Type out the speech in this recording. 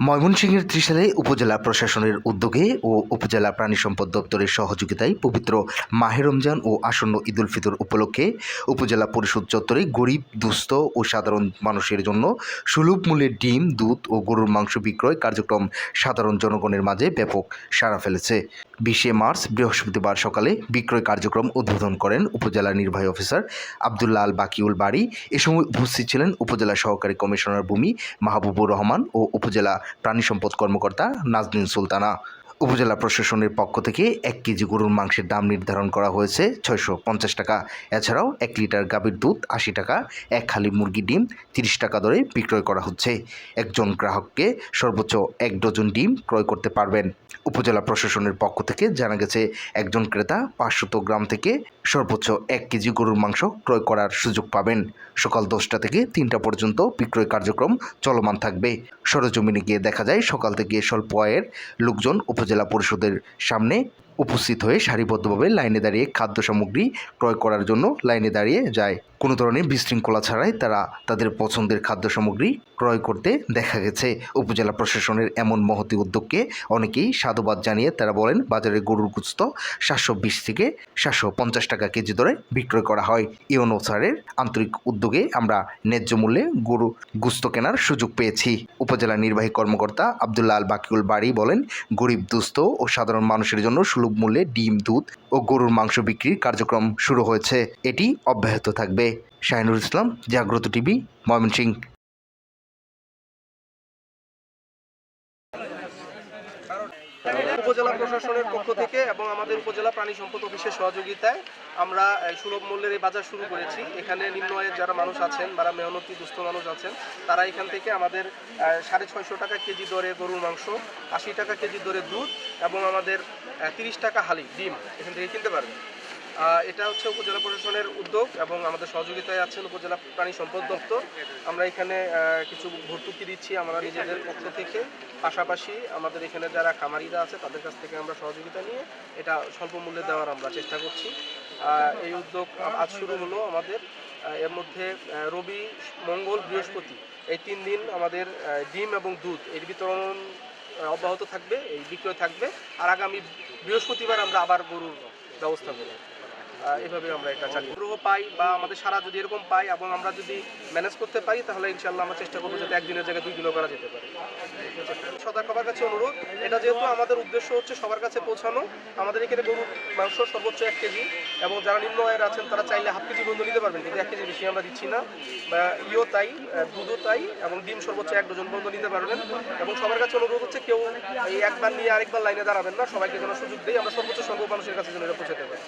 ময়মনসিংহের ত্রিশালে উপজেলা প্রশাসনের উদ্যোগে ও উপজেলা প্রাণী সম্পদ দপ্তরের সহযোগিতায় পবিত্র মাহে রমজান ও আসন্ন ঈদুল ফিতর উপলক্ষে উপজেলা পরিষদ চত্বরে গরিব, দুস্থ ও সাধারণ মানুষের জন্য সুলভ মূল্যে ডিম, দুধ ও গরুর মাংস বিক্রয় কার্যক্রম সাধারণ জনগণের মাঝে ব্যাপক সাড়া ফেলেছে। বিশে মার্চ বৃহস্পতিবার সকালে বিক্রয় কার্যক্রম উদ্বোধন করেন উপজেলা নির্বাহী অফিসার আবদুল্লাহ আল বাকিউল বাড়ি এ সময় উপস্থিত ছিলেন উপজেলা সহকারী কমিশনার ভূমি মাহবুবুর রহমান ও উপজেলা প্রাণী সম্পদ কর্মকর্তা নাজনীন সুলতানা। উপজেলা প্রশাসনের পক্ষ থেকে এক কেজি গরুর মাংসের দাম নির্ধারণ করা হয়েছে ছয়শো পঞ্চাশ টাকা। এছাড়াও এক লিটার গাভীর দুধ আশি টাকা, এক খালি মুরগি ডিম তিরিশ টাকা দরে বিক্রয় করা হচ্ছে। একজন গ্রাহককে সর্বোচ্চ এক ডজন ডিম ক্রয় করতে পারবেন। উপজেলা প্রশাসনের পক্ষ থেকে জানা গেছে, একজন ক্রেতা পাঁচশত গ্রাম থেকে সর্বোচ্চ এক কেজি গরুর মাংস ক্রয় করার সুযোগ পাবেন। সকাল দশটা থেকে তিনটা পর্যন্ত বিক্রয় কার্যক্রম চলমান থাকবে। সরজমিনে গিয়ে দেখা যায়, সকাল থেকে স্বল্প আয়ের লোকজন উপজেলা পরিষদের সামনে উপস্থিত হয়ে সারিবদ্ধভাবে লাইনে দাঁড়িয়ে খাদ্য সামগ্রী ক্রয় করার জন্য লাইনে দাঁড়িয়ে যায়। কোনো ধরনের বিশৃঙ্খলা ছাড়াই তারা তাদের পছন্দের খাদ্য সামগ্রী ক্রয় করতে দেখা গেছে। উপজেলা প্রশাসনের এমন মহতি উদ্যোগকে অনেকেই সাধুবাদ জানিয়ে তারা বলেন, বাজারে গরুর গুস্ত সাতশো বিশ থেকে সাতশো পঞ্চাশ টাকা কেজি দরে বিক্রয় করা হয়। এ অনুসারের আন্তরিক উদ্যোগে আমরা ন্যায্য মূল্যে গরু গুস্ত কেনার সুযোগ পেয়েছি। উপজেলা নির্বাহী কর্মকর্তা আবদুল্লাহ আল বাকিউল বাড়ি বলেন, গরিব, দুস্থ ও সাধারণ মানুষের জন্য সুলভ মূল্যে ডিম, দুধ ও গরুর মাংস বিক্রির কার্যক্রম শুরু হয়েছে। এটি অব্যাহত থাকবে। শাহিনুর ইসলাম, জাগ্রত টিভি, ময়মনসিংহ। উপজেলা প্রশাসনের পক্ষ থেকে এবং আমাদের উপজেলা প্রাণী সম্পদ অফিসের সহযোগিতায় আমরা সুলভ মূল্যের এই বাজার শুরু করেছি। এখানে নিম্ন আয়ের যারা মানুষ আছেন, যারা মেহনতি, দুস্থ মানুষ আছেন, তারা এখান থেকে আমাদের সাড়ে ছয়শো টাকা কেজি দরে গরুর মাংস, আশি টাকা কেজি দরে দুধ এবং আমাদের তিরিশ টাকা হালি ডিম এখান থেকে কিনতে পারবেন। এটা হচ্ছে উপজেলা প্রশাসনের উদ্যোগ এবং আমাদের সহযোগিতায় আছেন উপজেলা প্রাণী সম্পদ দপ্তর। আমরা এখানে কিছু ভর্তুকি দিচ্ছি আমরা নিজেদের পক্ষ থেকে। পাশাপাশি আমাদের এখানে যারা খামারিরা আছে, তাদের কাছ থেকে আমরা সহযোগিতা নিয়ে এটা স্বল্প মূল্যে দেওয়ার আমরা চেষ্টা করছি। এই উদ্যোগ আজ শুরু হলো আমাদের। এর মধ্যে রবি, মঙ্গল, বৃহস্পতি, এই তিন দিন আমাদের ডিম এবং দুধ, এর বিতরণ অব্যাহত থাকবে, এই বিক্রয় থাকবে। আর আগামী বৃহস্পতিবার আমরা আবার গরুর ব্যবস্থা করব। এভাবে আমরা এটা চালিয়ে গ্রহ পাই বা আমাদের সারা যদি এরকম পাই এবং আমরা যদি ম্যানেজ করতে পারি, তাহলে ইনশাল্লাহ আমরা চেষ্টা করব যাতে একদিনের জায়গায় দুই দিনও করা যেতে পারে। সদা সবার কাছে অনুরোধ এটা যেহেতু আমাদের উদ্দেশ্য হচ্ছে সবার কাছে পৌঁছানো, আমাদের এখানে গরুর মাংস সর্বোচ্চ এক কেজি এবং যারা নিম্ন আয়ের আছেন তারা চাইলে হাফ কেজি বন্ধু নিতে পারবেন, কিন্তু এক কেজি বেশি আমরা দিচ্ছি না। বা ইও তাই দুধও তাই এবং ডিম সর্বোচ্চ এক ডজন বন্ধু নিতে পারবেন এবং সবার কাছে অনুরোধ হচ্ছে কেউ এই একবার নিয়ে আরেকবার লাইনে দাঁড়াবেন না, সবাইকে যেন সুযোগ দেই, আমরা সর্বোচ্চ সংখ্যক মানুষের কাছে যেন এটা পৌঁছাতে পারি।